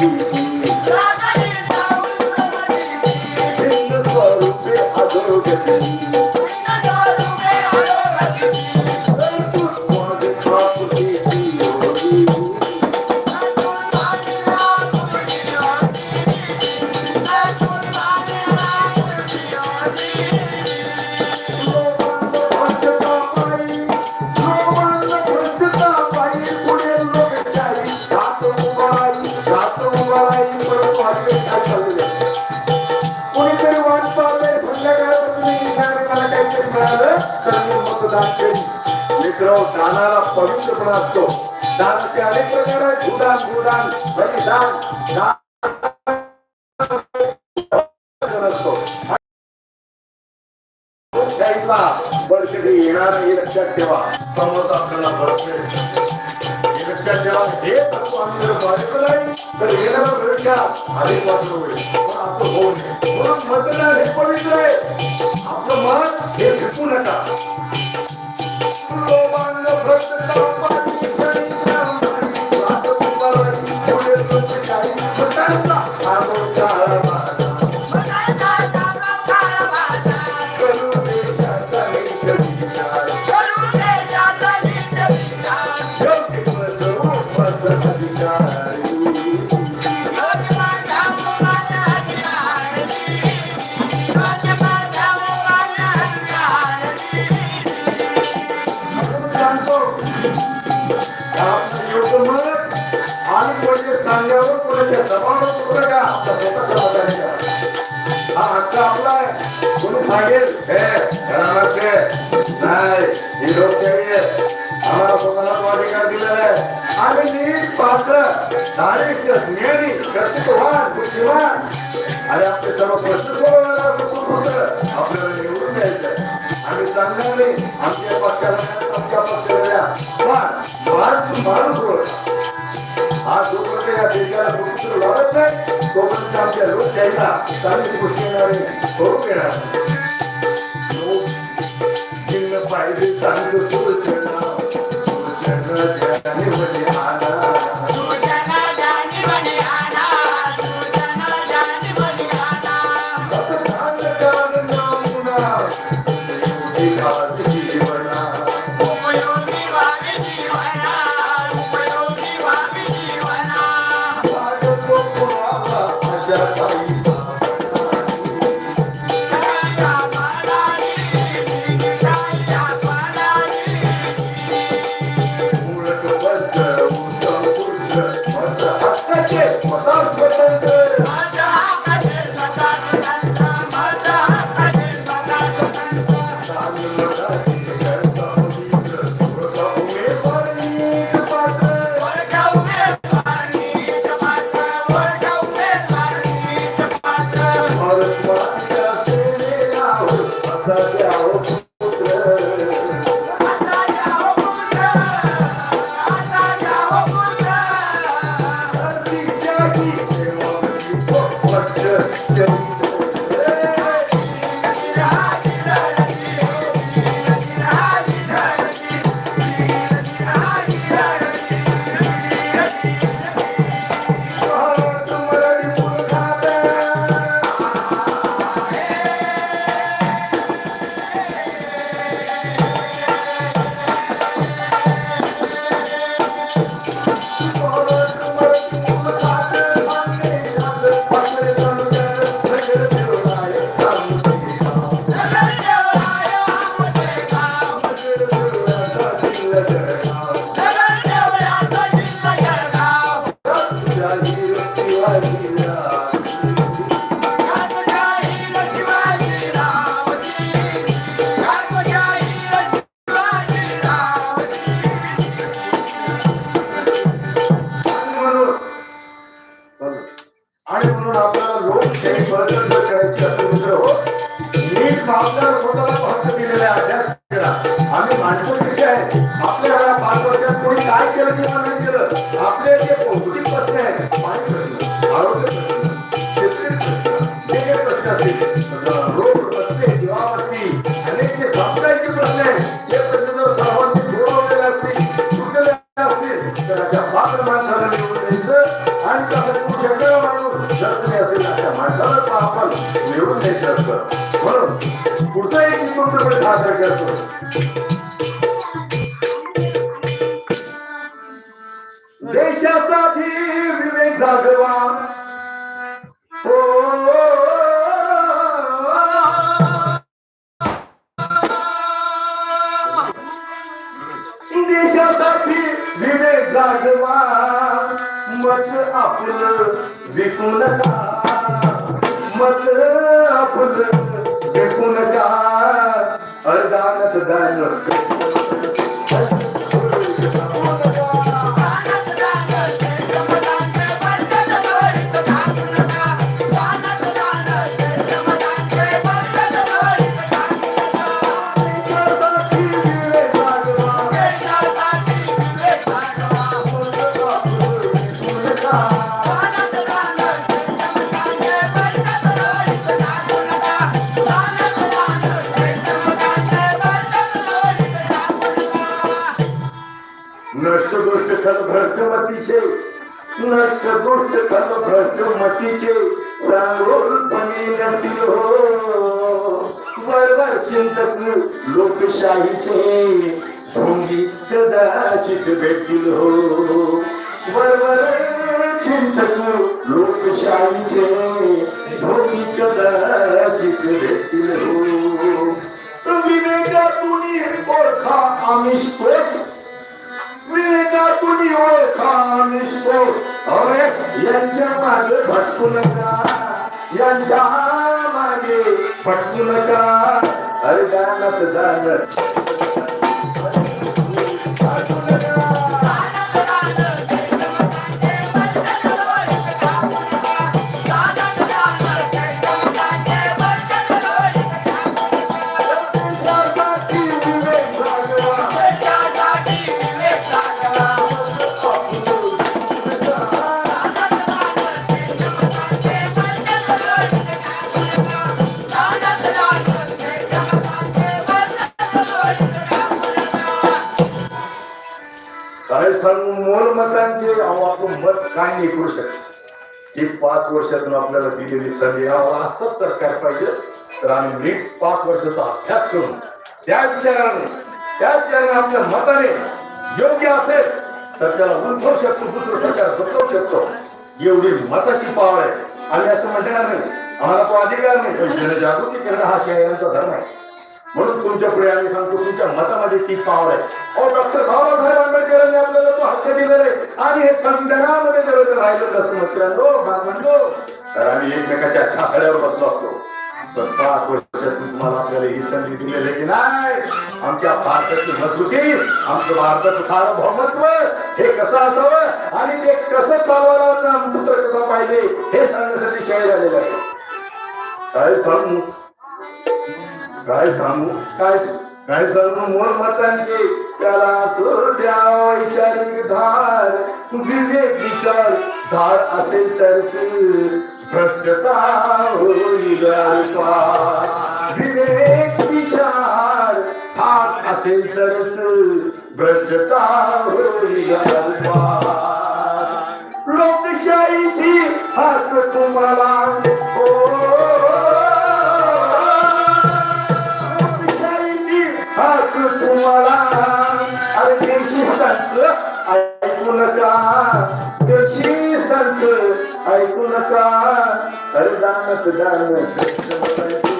you. मी मतदान करीन मित्र दानाला पवित्रपणा असतो. दानाचे अनेक प्रकार आहेत. भूदान भूदान बलिदान दान असतो. लोकशाहीला वर्षी येणार हे लक्षात ठेवा. समोर आपल्याला बसते हे लक्षात ठेवा. हे तत्व आम्ही जर पाळलं नाही तर येणारा वेळच्या अधिक वापर होईल. पण असं होऊ नये म्हणून मतदान हे पवित्र आहे. आपलं मन हे विकू नका. Thank you. सांगण्यावर कोणाच्या दबावावर पडू नका स्वतःच्या मताने करा. हा हक्क आपला आहे कोणी सांगेल हे नाही ही लोकशाही आहे आम्हाला स्वतःला तो अधिकार दिलेला आहे आणि नीट पात्र धार्मिक कर्तृत्ववान बुद्धिमान आणि आपले सर्व प्रश्न आपल्याला निवडून द्यायचं आम्ही सांगणार नाही आमच्या पक्षाला आमच्या पक्षाला पण माणूस माणूस ओळखा. हा जोपर्यंत या देशाला कुठून वाढत नाही. तोपर्यंत आमच्या लोक लोकशाहीला चांगली गोष्टी येणारे करून येणार लोक पाहिजे चांगलं सूचना त्यांना. आला विवेक નષ્ટ દોષ તથા ભ્રષ્ટમતી છે નષ્ટ દોષ તથા ભ્રષ્ટમતી છે સાંગોલ બની નથી હો બરાબર ચિંતક લોકશાહી છે ભોંગી કદાચિત બેઠી હો બરાબર ચિંતક લોકશાહી છે ભોંગી કદાચિત બેઠી હો વિવેકા તુની ઓળખા આમિષ તો विवेकातून ओळखा निष्ठो अरे यांच्या मागे भटकू नका. यांच्या मागे भटकू नका. अरे दानत दान वर्षातून आपल्याला दिलेली संधी अहो असंच सरकार पाहिजे. तर आम्ही नीट पाच वर्षाचा अभ्यास करून त्या विचाराने त्या विचाराने आपल्या मताने योग्य असेल तर त्याला उलथवू शकतो दुसरं सरकार बदलवू शकतो. एवढी मताची पावर आहे. आणि असं म्हणणार नाही. आम्हाला तो अधिकार नाही. पण जनजागृती करणं हा शाहिरांचा धर्म आहे. म्हणून तुमच्यापुढे आम्ही सांगतो तुमच्या मतामध्ये ती पावर आहे. अहो डॉक्टर बाबासाहेब आंबेडकरांनी आपल्याला तो हक्क दिलेला आहे. आणि हे संविधानामध्ये जर जर राहिलं नसतं मित्रांनो बाबांनो तर आम्ही एकमेकाच्या छातड्यावर बसलो असतो. तर पाच वर्षातून तुम्हाला आपल्याला ही संधी दिलेली की नाही? आमच्या भारताची मजबूती आमचं भारताचं सार्वभौमत्व हे कसं असावं? आणि ते कसं चालवायला पुत्र कसा पाहिजे? हे सांगण्यासाठी शाहीर आलेलं आहे. काय सांगू? काय सांगू? काय काय सांगू? मोर मतांचे त्याला असो वैचारिक धार. विवेक विचार धार असेल तरच भ्रष्टता होईल विवेक विचार धार असेल तरच भ्रष्टता होईल लोकशाहीची हक तुम्हाला शिस्तांच ऐकू नका ते शिस्तांचं ऐकू नका. अरे दानत.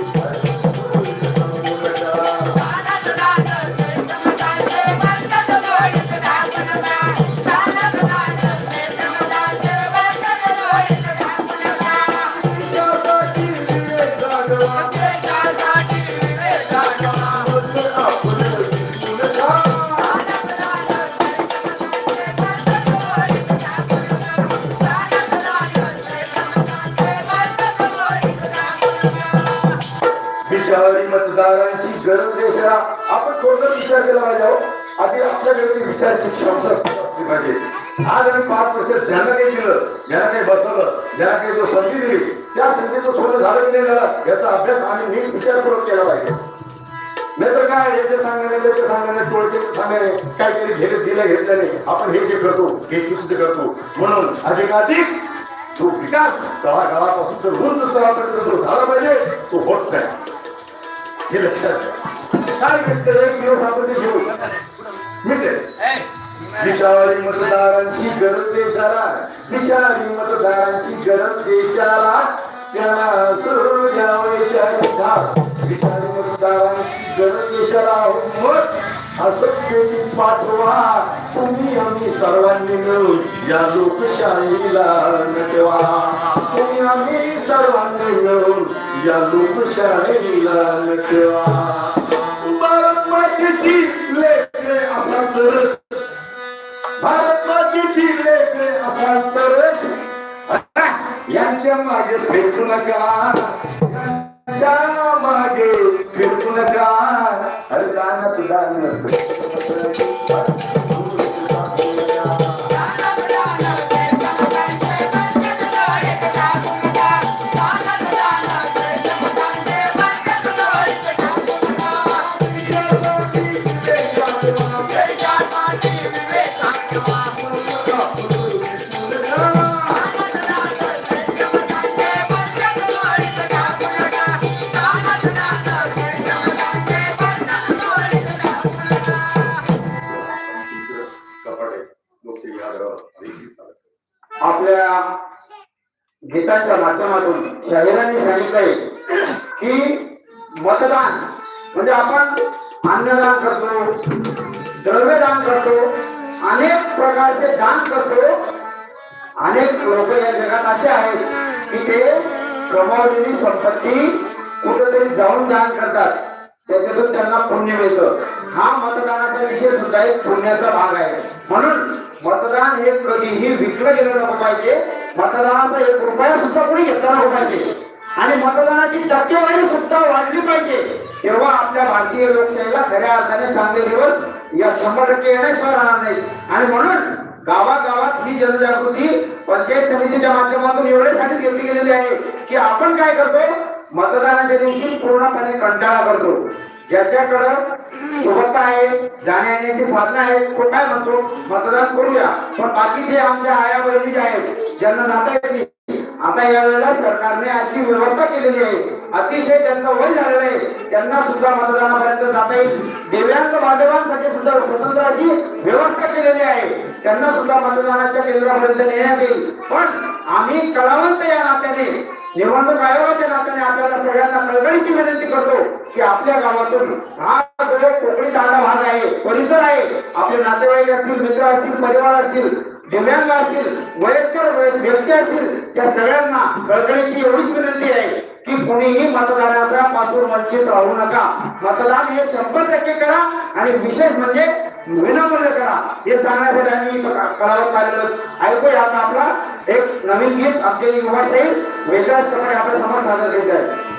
आपल्याकडे असली पाहिजे आज आम्ही पाच वर्ष ज्यांना काही दिलं ज्यांना काही बसवलं ज्यांना काही जो संधी दिली त्या संधीचं सोनं झालं की नाही झालं याचा अभ्यास आम्ही नीट विचारपूर्वक केला पाहिजे. नाहीतर काय याचे सांगणे त्याचे सांगणे टोळके सांगणे काहीतरी घेत दिलं घेतलं नाही. आपण हे जे करतो हे चुकीचं करतो. म्हणून अधिकाधिक जो विकास तळागाळापासून तर उंच स्तरापर्यंत जो झाला पाहिजे तो होत नाही. हे लक्षात घ्या. काय भेटतं? एक दिवस आपण ते घेऊ. विचारी मतदारांची गरज देशाला. विचारी मतदारांची गरज देशाला. द्यावयाच्या विचारी मतदारांची गरज देशाला असं केली पाठवा. तुम्ही आम्ही सर्वांनी मिळून या लोकशाहीला नटवा. तुम्ही आम्ही सर्वांनी मिळून या लोकशाहीला नटवा. भारत मातेची लेकरे असाल तरच. भारत मातेची लेकरे असाल तरच. यांच्या मागे फिरकू नका. यांच्या मागे फिरकू नका. अरे गाणं तू गाणं अनेक प्रकारचे दान करतो. अनेक लोक या जगात असे आहेत की ते कमावलेली संपत्ती कुठेतरी जाऊन दान करतात. त्याच्यातून त्यांना पुण्य मिळतं. हा मतदानाचा विषय सुद्धा एक पुण्याचा भाग आहे. म्हणून मतदान हे कधीही विकलं गेलं नको पाहिजे. मतदानाचा एक रुपया सुद्धा कुणी घेतला नको पाहिजे. आणि मतदानाची टक्केवारी सुद्धा वाढली पाहिजे. तेव्हा आपल्या भारतीय लोकशाहीला खऱ्या अर्थाने चांगले दिवस या शंभर टक्के येण्याशिवाय राहणार नाही. आणि म्हणून गावागावात ही जनजागृती पंचायत समितीच्या माध्यमातून एवढ्यासाठीच घेतली गेलेली आहे की आपण काय करतो? मतदानाच्या दिवशी पूर्णपणे कंटाळा करतो. ज्याच्याकडं सुबत्ता आहे जाण्या येण्याची साधनं आहेत तो काय म्हणतो? मतदान करूया. पण बाकीचे आमच्या आया बहिणी जे आहेत ज्यांना जाता येत नाही. आता यावेळेला सरकारने अशी व्यवस्था केलेली आहे. अतिशय त्यांचं वय झालेलं आहे. त्यांना सुद्धा मतदानापर्यंत जाता येईल. दिव्यांग बांधवांसाठी सुद्धा स्वतंत्र अशी व्यवस्था केलेली आहे. त्यांना सुद्धा मतदानाच्या केंद्रापर्यंत नेण्यात येईल. पण आम्ही कलावंत या नात्याने निवडणूक आयोगाच्या नात्याने आपल्याला सगळ्यांना कळकळीची विनंती करतो की आपल्या गावातून हा कोकणी दादा भाग आहे परिसर आहे आपले नातेवाईक असतील मित्र असतील परिवार असतील दिव्यांग असतील वयस्कर व्यक्ती असतील त्या सगळ्यांना कळकळीची एवढीच विनंती आहे की कुणीही मतदानाच्या पासून वंचित राहू नका. मतदान हे शंभर टक्के करा आणि विशेष म्हणजे विनामूल्य करा. हे सांगण्यासाठी आम्ही कळावत आलेलो ऐकूया आता आपला एक नवीन गीत आमचे युवा शहीद वेगळ्याच प्रकारे आपल्यासमोर सादर करीत आहे.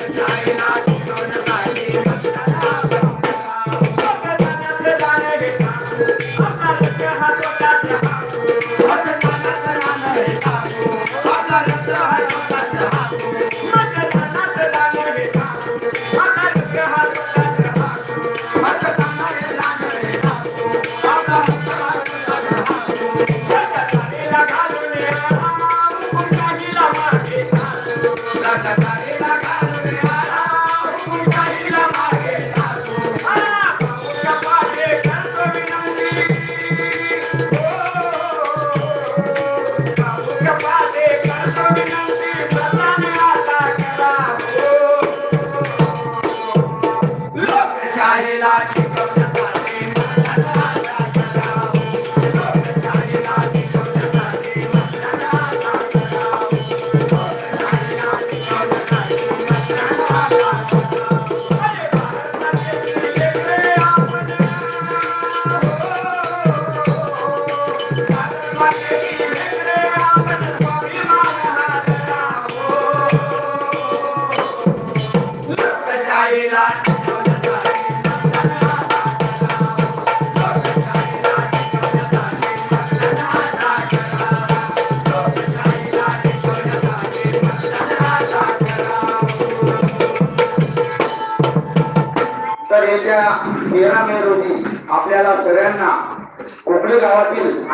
लोकशाहीला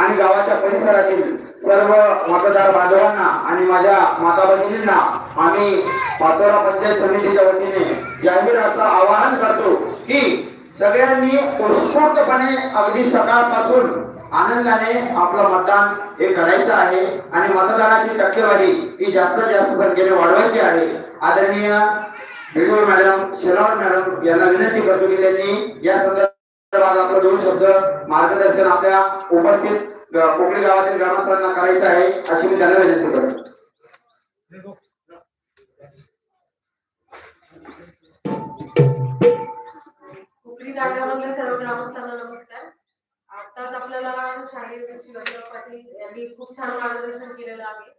आणि गावाच्या परिसरातील सर्व मतदार बांधवांना आणि माझ्या माता भगिनींना आम्ही पाचोरा पंचायत समितीच्या वतीने जाहीर असं आवाहन करतो की सगळ्यांनी उत्स्फूर्तपणे अगदी सकाळपासून आनंदाने आपलं मतदान हे करायचं आहे आणि मतदानाची टक्केवारी ही जास्तीत जास्त संख्येने वाढवायची आहे. आदरणीय व्हिडिओ मॅडम शेलावर मॅडम यांना विनंती करतो की त्यांनी या संदर्भात आपलं दोन शब्द मार्गदर्शन आपल्या उपस्थित कोकणी गावातील ग्रामस्थांना करायचं आहे अशी मी त्यांना विनंती करतो. सर्व ग्रामस्थांना नमस्कार. आताच आपल्याला शाहीर शिवाजीराव पाटील यांनी खूप छान मार्गदर्शन केलेलं आहे.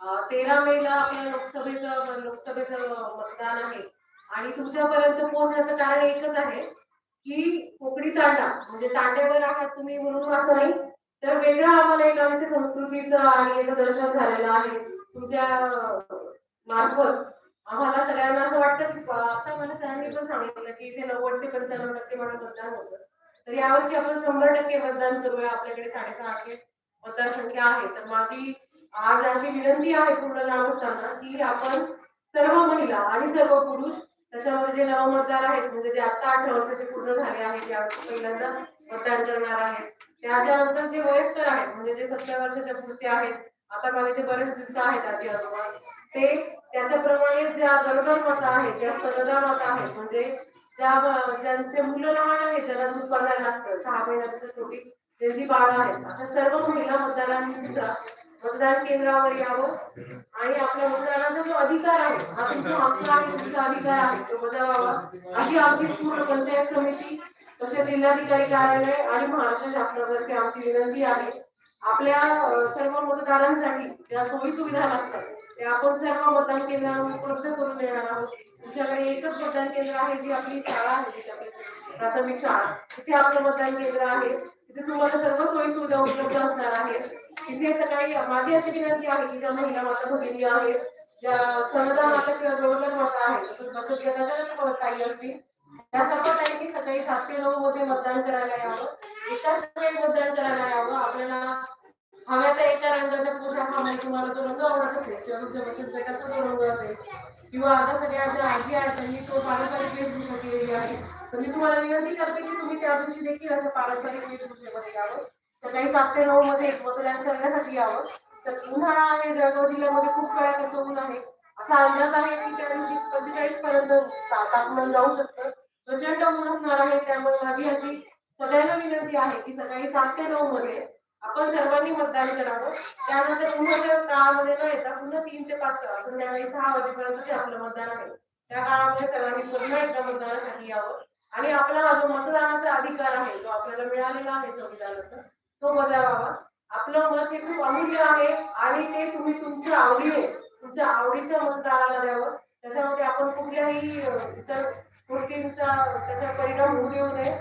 तेरा तेरा मेला आपल्या लोकसभेचं लोकसभेचं मतदान आहे. आणि तुमच्यापर्यंत पोहोचण्याचं कारण एकच आहे की कोकणी तांडा म्हणजे तांड्यावर आहात तुम्ही म्हणून असं नाही तर वेगळं आम्हाला एक आमच्या संस्कृतीचं आणि याचं दर्शन झालेलं आहे. तुमच्या मार्फत आम्हाला सगळ्यांना असं वाटतं की आता मला सरांनी पण सांगितलं की इथे नव्वद ते पंच्याण्णव टक्के मला मतदान होतं. तर यावर्षी आपण शंभर टक्के मतदान करूया. आपल्याकडे साडेसहाशे मतदारसंख्या आहे. तर माझी आज अशी विनंती आहे पूर्ण ग्रामस्थांना की आपण सर्व महिला आणि सर्व पुरुष त्याच्यामध्ये जे नवमतदार आहेत म्हणजे जे आता अठरा वर्षाचे पूर्ण झाले आहेत यावर्षी पहिल्यांदा मतदान करणार आहेत. त्याच्यानंतर जे वयस्कर आहेत म्हणजे जे सत्तर वर्षाच्या पुढचे आहेत आता माझे बरेच दिवस आहेत आजी आजोबा ते त्याच्याप्रमाणे ज्या गरोदर माता आहेत ज्या स्तनदा माता आहेत म्हणजे ज्या ज्यांचे मुलं लहान आहेत ज्यांना दूध बघायला लागतं सहा महिन्याच्या छोटी ज्यांची बाळ आहेत अशा सर्व महिला मतदारांनी सुद्धा मतदान केंद्रावर यावं आणि आपल्या मतदारांचा जो अधिकार आहे हा तुमचा हक्क आहे तुमचा अधिकार आहे तो बजावावा. अशी आमची पूर्ण पंचायत समिती तसे जिल्हाधिकारी कार्यालय आणि महाराष्ट्र शासनातर्फे आमची विनंती आहे आपल्या सर्व मतदारांसाठी ज्या सोयी सुविधा लागतात ते आपण सर्व मतदान केंद्रावर उपलब्ध करून देणार आहोत. तुमच्याकडे एकच मतदान केंद्र आहे जी आपली शाळा आहे प्राथमिक शाळा तिथे आपलं मतदान केंद्र आहे. तिथे तुम्हाला सर्व सोयी सुविधा उपलब्ध असणार आहेत. तिथे सकाळी माझी अशी विनंती आहे की ज्या महिला माता भगिनी आहेत ज्या स्तनदा माता किंवा गरोदर माता आहेत तसंच बचत गटाच्या काही असतील त्या सर्व ताईंनी सकाळी सात ते नऊ मध्ये मतदान करायला यावं. एकाच वेळी मतदान करायला यावं. आपल्याला हव्या त्या एका रंगाच्या पोशाखामध्ये तुम्हाला जो रंग आवडत असेल किंवा तुमच्या बचत गटाचा जो रंग असेल किंवा आता सगळ्या ज्या आजी आहेत त्यांनी तो पारंपरिक वेशभूषा केलेली आहे. तर मी तुम्हाला विनंती करते की तुम्ही त्या दिवशी देखील अशा पारंपरिक वेशभूषेमध्ये यावं. सकाळी सात ते नऊ मध्ये मतदान करण्यासाठी यावं. तर उन्हाळा आहे जळगाव जिल्ह्यामध्ये खूप कडाक्याचं ऊन आहे. असा अंदाज आहे की त्या दिवशी पंचेचाळीस पर्यंत तापमान जाऊ शकतं. प्रचंड ऊन असणार आहे त्यामुळे माझी अशी सगळ्यांना विनंती आहे की सकाळी सात ते नऊ मध्ये आपण सर्वांनी मतदान करावं. त्यानंतर पुन्हा काळामध्ये न येता पुन्हा तीन ते पाच संध्याकाळी म्हणजे सहा वाजेपर्यंत जे आपलं मतदान आहे त्या काळामध्ये सर्वांनी पुन्हा एकदा मतदानासाठी यावं. आणि आपला हा जो मतदानाचा अधिकार आहे जो आपल्याला मिळालेला आहे संविधानाचा तो बजावावा. आपलं मत हे खूप अमूल्य आहे आणि ते तुम्ही तुमच्या आवडीने तुमच्या आवडीच्या मतदाराला द्यावं. त्याच्यामध्ये आपण कुठल्याही इतर गोष्टींचा त्याचा परिणाम होऊ देऊ नये.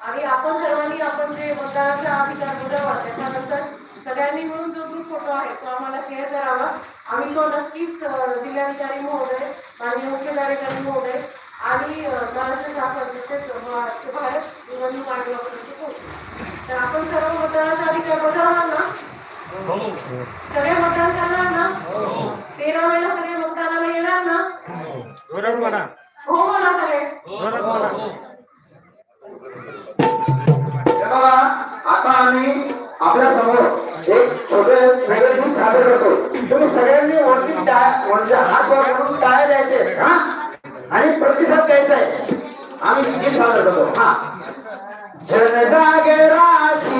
आणि आपण सर्वांनी आपण जे मतदानाचा अधिकार बजावा त्याच्यानंतर सगळ्यांनी मिळून जो ग्रुप फोटो आहे तो आम्हाला शेअर करावा. आम्ही तो नक्कीच जिल्हाधिकारी महोदय माननीय मुख्य कार्यकारी महोदय आणि महाराष्ट्र शासन तसेच महाराष्ट्र भारत निवडणूक आयोगापर्यंत पोहोचू. तर आपण सर्व मतदानाचा अधिकार बजावणार ना? सगळे मतदान करणार ना? तेरा वेळेला सगळे मतदानाला येणार ना? म्हणा. हो म्हणा हे बघा आता आम्ही आपल्यासमोर एक छोटे वेगळे गीत सादर करतो. तुम्ही सगळ्यांनी वरती टाळ म्हणजे हात वर करून टाळ्या द्यायचे हा? आणि प्रतिसाद द्यायचा आहे. आम्ही गीत सादर करतो. हा. जनजागराची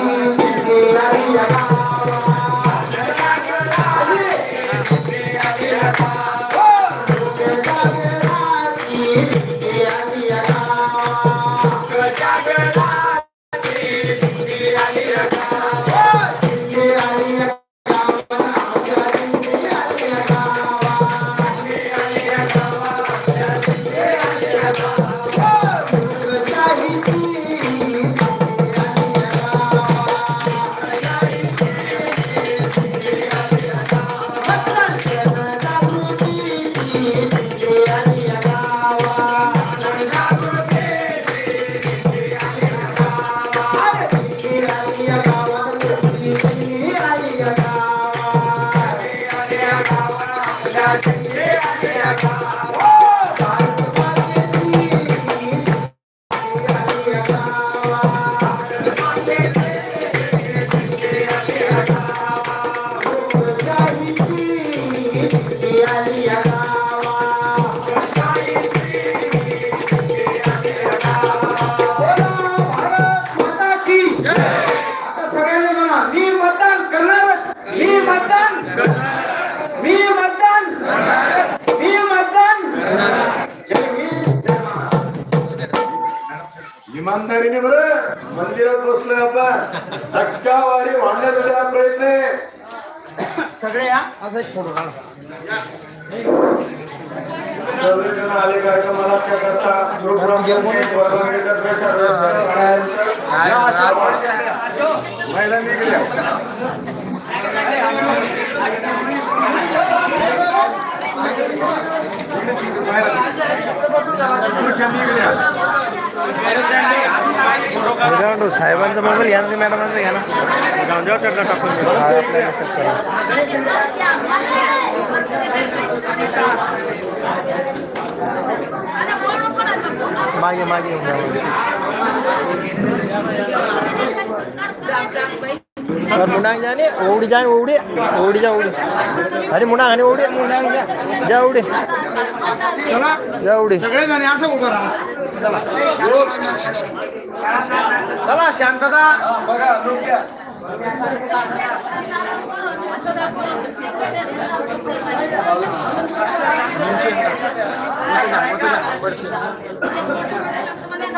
धक्कावारी वाढण्याचा प्रयत्न आहे. सगळे या? असं एक फोटो आले कार्यक्रमाला प्रोग्राम महिला निघल्या निघल्या साहेबांचा मोबाईल घ्या ना मॅडमांचा घ्या ना. जाऊन टाकून मागे मागे जाने ओडी जाने ओडी ओडी जा ओडी अरे मुंडांग आणि ओडी मुंडांग जा ओडी चला. जा ओडी सगळेजण असं उभं राहा. चला. चला शांतता. बघा लोक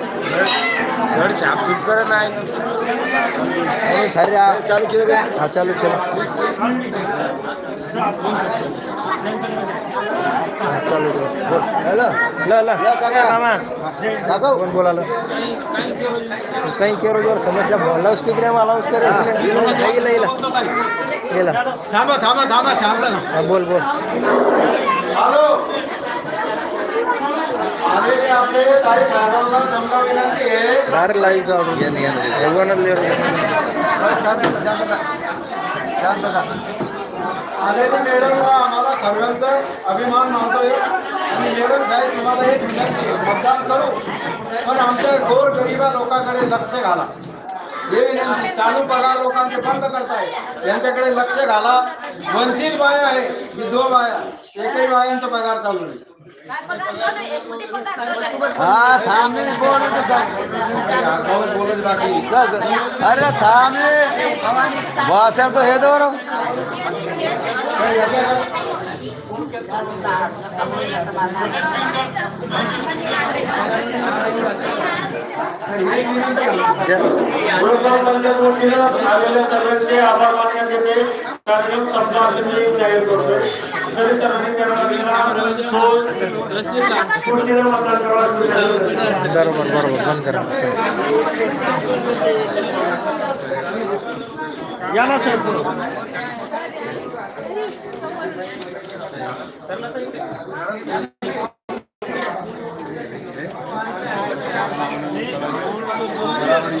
धड छाप करत नाही सारे चालू केलं का? हा चालू चला. हा, चालू केलं बोल. ल मामा कोण बोलालं काही केरो जोर समस्या. लाऊड स्पीकर आहे मला लाऊड स्पीकर येईल येईल. येईल थांबा थांबा थांबा शांत ना बोल बोल. डायरेक्ट लाईव्ह जाऊ भगवानच शांतता शांतता शांतता आलेली मॅडम आम्हाला सर्वांचा अभिमान मानतोय. आणि मॅडम साहेब तुम्हाला एक विनंती आहे, मतदान करू. पण आमच्या गोर गरिबा लोकांकडे लक्ष घाला. विनंती चालू पगार लोकांचे बंद करताय. यांच्याकडे लक्ष घाला. वंचित बाया आहे विधवा बाया. एकही बायांचा पगार चालू नाही. हा थांब रे, बोल रे तू अकाउंट बोलच बाकी? थांब. अरे थांब रे बस यार तो हे दोर आलेल्या सर्वांचे आभार मानण्यात येते कार्यक्रम संपला असे मी जाहीर करतोय तरी सर्वांनी बरोबर बरोबर. बंद करा. या ना साहेब तुम्ही